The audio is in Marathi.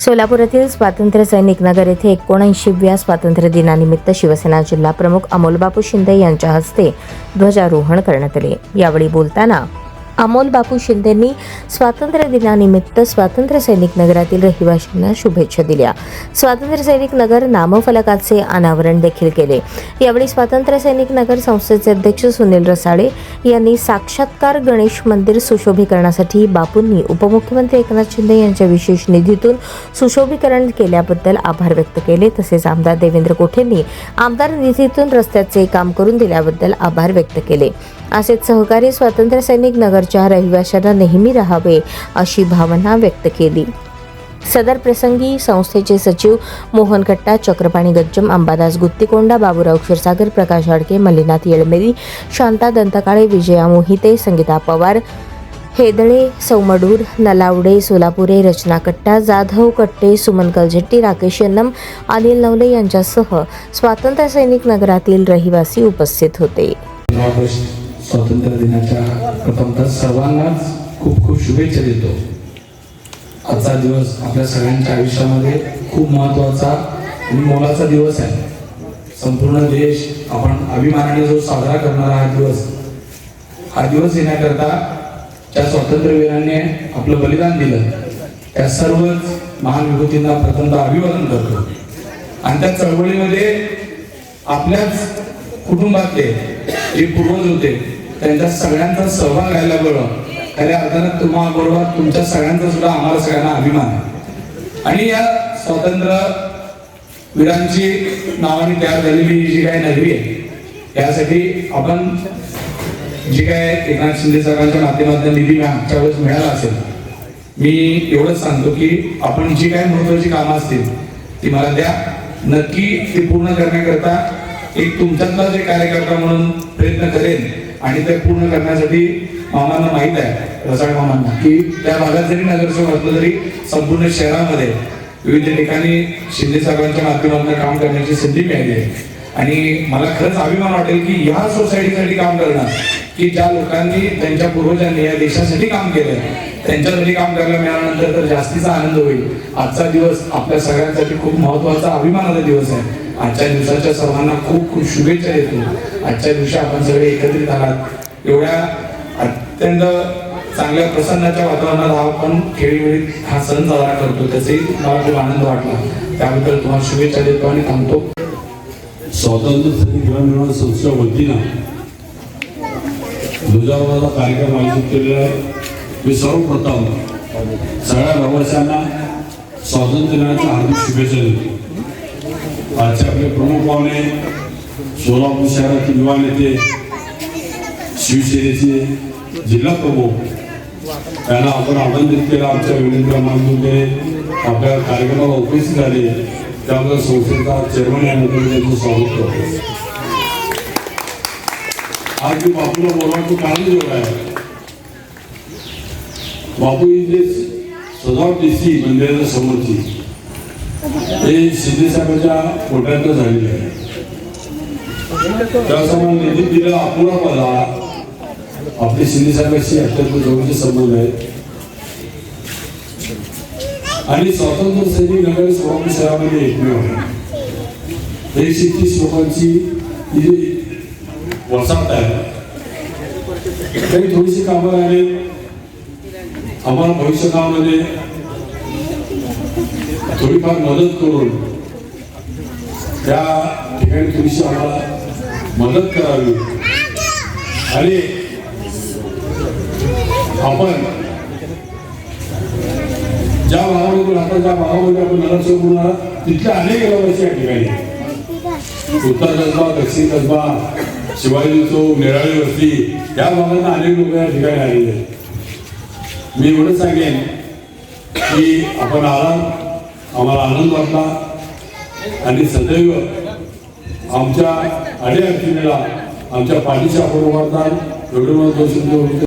सोलापुरातील स्वातंत्र्य सैनिक नगर येथे एकोणऐंशीव्या स्वातंत्र्य दिनानिमित्त शिवसेना जिल्हा प्रमुख अमोलबापू शिंदे यांच्या हस्ते ध्वजारोहण करण्यात आले. यावेळी बोलताना अमोल बापू शिंदेंनी स्वातंत्र्य दिनानिमित्त स्वातंत्र्य सैनिक नगरातील रहिवाशांना शुभेच्छा दिल्या. स्वातंत्र्य सैनिक नगर नामफलकाचे अनावरण देखील केले. यावेळी स्वातंत्र्य सैनिक नगर संस्थेचे अध्यक्ष सुनील रसाळे यांनी साक्षात्कार गणेश मंदिर सुशोभीकरणासाठी बापूंनी उपमुख्यमंत्री एकनाथ शिंदे यांच्या विशेष निधीतून सुशोभीकरण केल्याबद्दल आभार व्यक्त केले. तसेच आमदार देवेंद्र कोठेंनी आमदार निधीतून रस्त्याचे काम करून दिल्याबद्दल आभार व्यक्त केले. असेच सहकारी स्वातंत्र्य सैनिक नगरच्या रहिवाशांना नेहमी राहावे अशी भावना व्यक्त केली. सदर प्रसंगी संस्थेचे सचिव मोहन कट्टा चक्रपाणी गज्जम अंबादास गुत्तीकोंडा बाबूराव क्षीरसागर प्रकाश अडके मल्लीनाथ येळमेरी शांता दंतकाळे विजया मोहिते संगीता पवार हेदळे सौमडूर नलावडे सोलापुरे रचना कट्टा जाधव कट्टे सुमन कलझट्टी राकेश यन्नम अनिल नवले यांच्यासह स्वातंत्र्य सैनिक नगरातील रहिवासी उपस्थित होते. स्वातंत्र्य दिनाच्या प्रथमतः सर्वांनाच खूप खूप शुभेच्छा देतो. आजचा दिवस आपल्या सगळ्यांच्या आयुष्यामध्ये खूप महत्त्वाचा आणि मोलाचा दिवस आहे. संपूर्ण देश आपण अभिमानाने जो साजरा करणारा हा दिवस हा दिवस येण्याकरता ज्या स्वातंत्र्यवीरांनी आपलं बलिदान दिलं. त्या सर्वच महान विभूतींना प्रथमतः अभिवादन करतो. आणि त्या चळवळीमध्ये आपल्याच कुटुंबातले जे पूर्वज होते त्यांच्या सगळ्यांचा सहभाग राहायला बरं. खऱ्या अर्थानं तुम्हाला बरोबर तुमच्या सगळ्यांचा सुद्धा आम्हाला सगळ्यांना अभिमान आहे. आणि या स्वातंत्र्य वीरांची नावाने तयार झालेली जी काही नगरी आहे यासाठी आपण जी काय एकनाथ शिंदे सरकारच्या माध्यमातून निधी मागच्या वेळेस मिळाला असेल मी एवढंच सांगतो की आपण जी काही महत्वाची कामं असतील ती मला द्या. नक्की ती पूर्ण करण्याकरता एक तुमच्यातला जे कार्यकर्ता म्हणून प्रयत्न करेन आणि ते पूर्ण करण्यासाठी मामांना माहीत आहे रसाळ मामांना की त्या भागात जरी नगरसेवक असलं तरी संपूर्ण शहरामध्ये विविध ठिकाणी शिंदे साहेबांच्या माध्यमातून काम करण्याची संधी मिळाली आहे. आणि मला खरंच अभिमान वाटेल की ह्या सोसायटीसाठी काम करणं की ज्या लोकांनी त्यांच्या पूर्वजांनी या देशासाठी काम केलं त्यांच्यासाठी काम करायला मिळाल्यानंतर तर जास्तीचा आनंद होईल. आजचा दिवस आपल्या सगळ्यांसाठी खूप महत्त्वाचा अभिमानाचा दिवस आहे. आजच्या दिवसाच्या सर्वांना खूप खूप शुभेच्छा देतो. आजच्या दिवशी आपण सगळे एकत्रित आहात. एवढ्या अत्यंत चांगल्या प्रसन्नाच्या वातावरणात हा आपण खेळीवेळी हा सण साजरा करतो. त्याचाही मला खूप आनंद वाटला. त्याबद्दल तुम्हाला शुभेच्छा देतो आणि थांबतो. स्वातंत्र्य सैनिक ग्रामीण संस्थेच्या वतीनं ध्वजारोहणाचा कार्यक्रम आयोजित केलेला आहे. मी सर्वप्रथम सगळ्या रहिवाशांना स्वातंत्र्य दिनाच्या हार्दिक शुभेच्छा देतो. आजचे आपले प्रमुख पाहुणे सोलापूर शहरातील युवा नेते शिवसेनेचे जिल्हा प्रमुख त्यांना आपण आनंदित केला. आमच्या विनंती आपल्या कार्यक्रमाला उपस्थित झाले. त्याबद्दल संस्थेचा चेअरमन या नात्याने त्यांचं स्वागत करतो. आज मी बापूला बोलवायचं कारण एवढं आहे. बापू ही जे सजावट दिसती मंदिराच्या समोरची हे शिंदे साहेबांच्या कोट्यातनं आहे. त्यासमोर निधी दिला अपुरा पदा आपले शिंदे अत्यंत जवळचे संबंध आहेत. आणि स्वातंत्र्य सैनिक नगर स्वामी शहरामध्ये एकमेव आहे. एकशे तीस लोकांची जी वसाहत आहे काही थोडीशी कामं राहिले. आम्हाला भविष्यकाळामध्ये थोडीफार मदत करून त्या ठिकाणी थोडीशी आम्हाला मदत करावी. आणि आपण ज्या भागामध्ये राहतात ज्या भागामध्ये आपण नगरसेवक होणार तिथल्या अनेक रहिवासी या ठिकाणी आहेत. उत्तर कसबा दक्षिण कसबा शिवाजी चौक निराळी वस्ती या भागात अनेक लोक या ठिकाणी आलेले आहेत. मी एवढं सांगेन की आपण आला आम्हाला आनंद वाटला. आणि सदैव आमच्या अडीअडचणीला आमच्या पाठीशी आपण उभारतात एवढं मला दोन